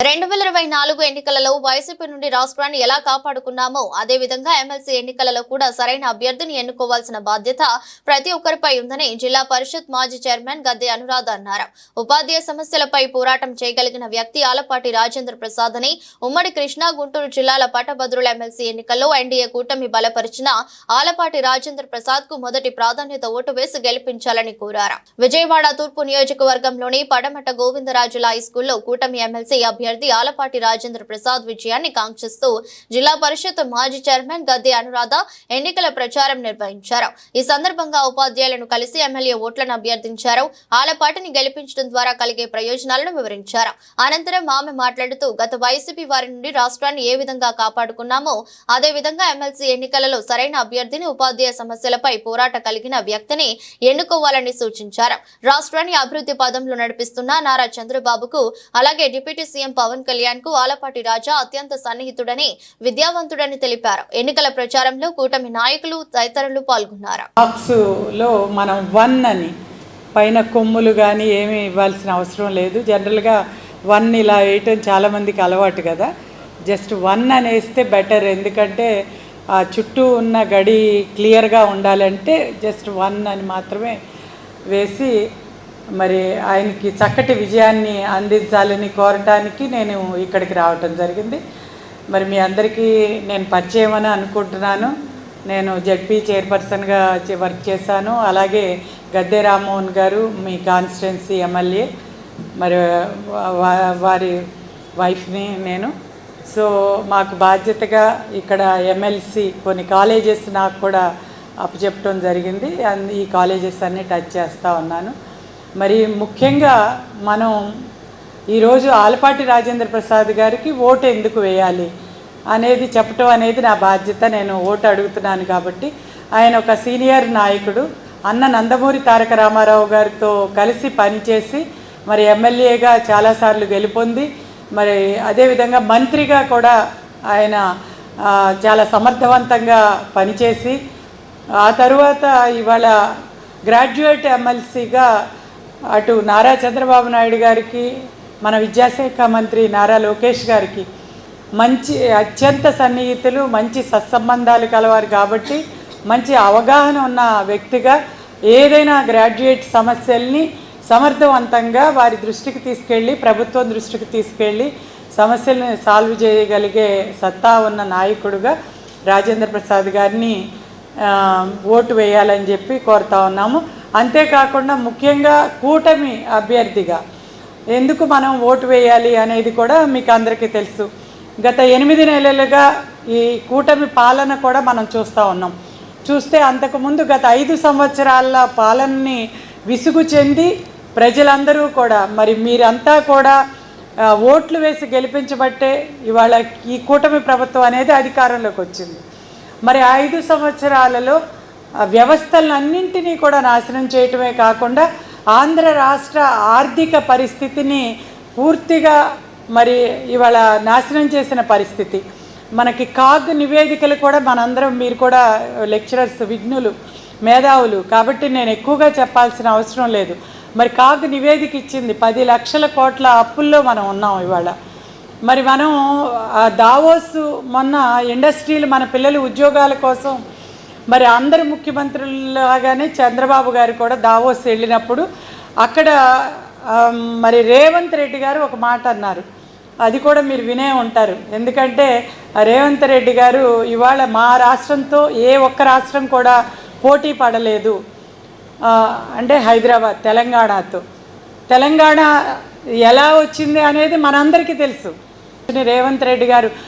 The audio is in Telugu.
రెండు వేల ఇరవై నాలుగు ఎన్నికలలో వైసీపీ నుండి రాష్ట్రాన్ని ఎలా కాపాడుకున్నామో అదే విధంగా ఎమ్మెల్సీ ఎన్నికలలో కూడా సరైన అభ్యర్థిని ఎన్నుకోవాల్సిన బాధ్యత ప్రతి ఒక్కరిపై ఉందని జిల్లా పరిషత్ మాజీ చైర్మన్ గద్దె అనురాధ అన్నారు. ఉపాధ్యాయ సమస్యలపై పోరాటం చేయగలిగిన వ్యక్తి ఆలపాటి రాజేంద్ర ప్రసాద్ అని ఉమ్మడి కృష్ణా గుంటూరు జిల్లాల పట్టభద్రుల ఎమ్మెల్సీ ఎన్నికల్లో ఎన్డీఏ కూటమి బలపరిచిన ఆలపాటి రాజేంద్ర ప్రసాద్కు మొదటి ప్రాధాన్యత ఓటు వేసి గెలిపించాలని కోరారు. విజయవాడ తూర్పు నియోజకవర్గంలోని పడమట గోవిందరాజుల హై స్కూల్లో కూటమి ఎమ్మెల్సీ అభ్యర్థి ఆలపాటి రాజేంద్ర ప్రసాద్ విజయాన్ని కాంక్షిస్తూ జిల్లా పరిషత్ మాజీ చైర్మన్ గద్దె అనురాధ ఎన్నికల ప్రచారం నిర్వహించారు. ఈ సందర్భంగా ఉపాధ్యాయులను కలిసి ఎమ్మెల్యే ఓట్లను అభ్యర్థించారు. ఆలపాటిని గెలిపించడం ద్వారా కలిగే ప్రయోజనాలను వివరించారు. అనంతరం ఆమె మాట్లాడుతూ గత వైసీపీ వారి నుండి రాష్ట్రాన్ని ఏ విధంగా కాపాడుకున్నామో అదే విధంగా ఎమ్మెల్సీ ఎన్నికలలో సరైన అభ్యర్థిని ఉపాధ్యాయ సమస్యలపై పోరాట కలిగిన వ్యక్తిని ఎన్నుకోవాలని సూచించారు. రాష్ట్రాన్ని అభివృద్ధి పదంలో నడిపిస్తున్న నారా చంద్రబాబుకు అలాగే డిప్యూటీ సీఎం పవన్ కళ్యాణ్కు ఆలపాటి రాజా అత్యంత సన్నిహితుడని విద్యావంతుడని తెలిపారు. ఎన్నికల ప్రచారంలో కూటమి నాయకులు తదితరులు పాల్గొన్నారు. బాక్స్లో మనం వన్ అని పైన కొమ్ములు కానీ ఏమీ ఇవ్వాల్సిన అవసరం లేదు. జనరల్గా వన్ ఇలా వేయటం చాలామందికి అలవాటు కదా. జస్ట్ వన్ అని వేస్తే బెటర్ ఎందుకంటే ఆ చుట్టూ ఉన్న గడి క్లియర్గా ఉండాలంటే జస్ట్ వన్ అని మాత్రమే వేసి మరి ఆయనకి చక్కటి విజయాన్ని అందించాలని కోరటానికి నేను ఇక్కడికి రావటం జరిగింది. మరి మీ అందరికీ నేను పరిచయం అని అనుకుంటున్నాను. నేను జడ్పీ చైర్పర్సన్గా వర్క్ చేశాను. అలాగే గద్దె రామ్మోహన్ గారు మీ కాన్స్టిట్యున్సీ ఎమ్మెల్యే. మరి వారి వైఫ్ని నేను. సో మాకు బాధ్యతగా ఇక్కడ ఎమ్మెల్సీ కొన్ని కాలేజెస్ నాకు కూడా అప్పచెప్పడం జరిగింది. అన్ ఈ కాలేజెస్ అన్నీ టచ్ చేస్తూ ఉన్నాను. మరి ముఖ్యంగా మనం ఈరోజు ఆలపాటి రాజేంద్ర ప్రసాద్ గారికి ఓటు ఎందుకు వేయాలి అనేది చెప్పటం అనేది నా బాధ్యత నేను ఓటు అడుగుతున్నాను కాబట్టి. ఆయన ఒక సీనియర్ నాయకుడు అన్న నందమూరి తారక రామారావు గారితో కలిసి పనిచేసి మరి ఎమ్మెల్యేగా చాలాసార్లు గెలుపొంది మరి అదేవిధంగా మంత్రిగా కూడా ఆయన చాలా సమర్థవంతంగా పనిచేసి ఆ తర్వాత ఇవాళ గ్రాడ్యుయేట్ ఎమ్మెల్సీగా అటు నారా చంద్రబాబు నాయుడు గారికి మన విద్యాశాఖ మంత్రి నారా లోకేష్ గారికి మంచి అత్యంత సన్నిహితులు మంచి సత్సంబంధాలు కలవారు కాబట్టి మంచి అవగాహన ఉన్న వ్యక్తిగా ఏదైనా గ్రాడ్యుయేట్ సమస్యల్ని సమర్థవంతంగా వారి దృష్టికి తీసుకెళ్ళి ప్రభుత్వం దృష్టికి తీసుకెళ్ళి సమస్యలను సాల్వ్ చేయగలిగే సత్తా ఉన్న నాయకుడుగా రాజేంద్ర ప్రసాద్ గారిని ఓటు వేయాలని చెప్పి కోరుతా ఉన్నాము. అంతేకాకుండా ముఖ్యంగా కూటమి అభ్యర్థిగా ఎందుకు మనం ఓటు వేయాలి అనేది కూడా మీకు అందరికీ తెలుసు. గత ఎనిమిది నెలలుగా ఈ కూటమి పాలన కూడా మనం చూస్తూ ఉన్నాం. చూస్తే అంతకుముందు గత ఐదు సంవత్సరాల పాలనని విసుగు చెంది ప్రజలందరూ కూడా మరి మీరంతా కూడా ఓట్లు వేసి గెలిపించబట్టే ఇవాళ ఈ కూటమి ప్రభుత్వం అనేది అధికారంలోకి వచ్చింది. మరి ఐదు సంవత్సరాలలో వ్యవస్థలన్నింటినీ కూడా నాశనం చేయటమే కాకుండా ఆంధ్ర రాష్ట్ర ఆర్థిక పరిస్థితిని పూర్తిగా మరి ఇవాళ నాశనం చేసిన పరిస్థితి. మనకి కాగ్ నివేదికలు కూడా మనందరం మీరు కూడా లెక్చరర్స్ విఘ్నులు మేధావులు. కాబట్టి నేను ఎక్కువగా చెప్పాల్సిన అవసరం లేదు. మరి కాగ్ నివేదిక ఇచ్చింది పది లక్షల కోట్ల అప్పుల్లో మనం ఉన్నాం ఇవాళ. మరి మనం ఆ దావోస్ మొన్న ఇండస్ట్రీలు మన పిల్లలు ఉద్యోగాల కోసం మరి అందరు ముఖ్యమంత్రులలాగానే చంద్రబాబు గారు కూడా దావోస్ వెళ్ళినప్పుడు అక్కడ మరి రేవంత్ రెడ్డి గారు ఒక మాట అన్నారు. అది కూడా మీరు వినే ఉంటారు. ఎందుకంటే రేవంత్ రెడ్డి గారు ఇవాళ మా రాష్ట్రంతో ఏ ఒక్క రాష్ట్రం కూడా పోటీ పడలేదు. అంటే హైదరాబాద్ తెలంగాణతో. తెలంగాణ ఎలా వచ్చింది అనేది మనందరికీ తెలుసు. రేవంత్ రెడ్డి గారు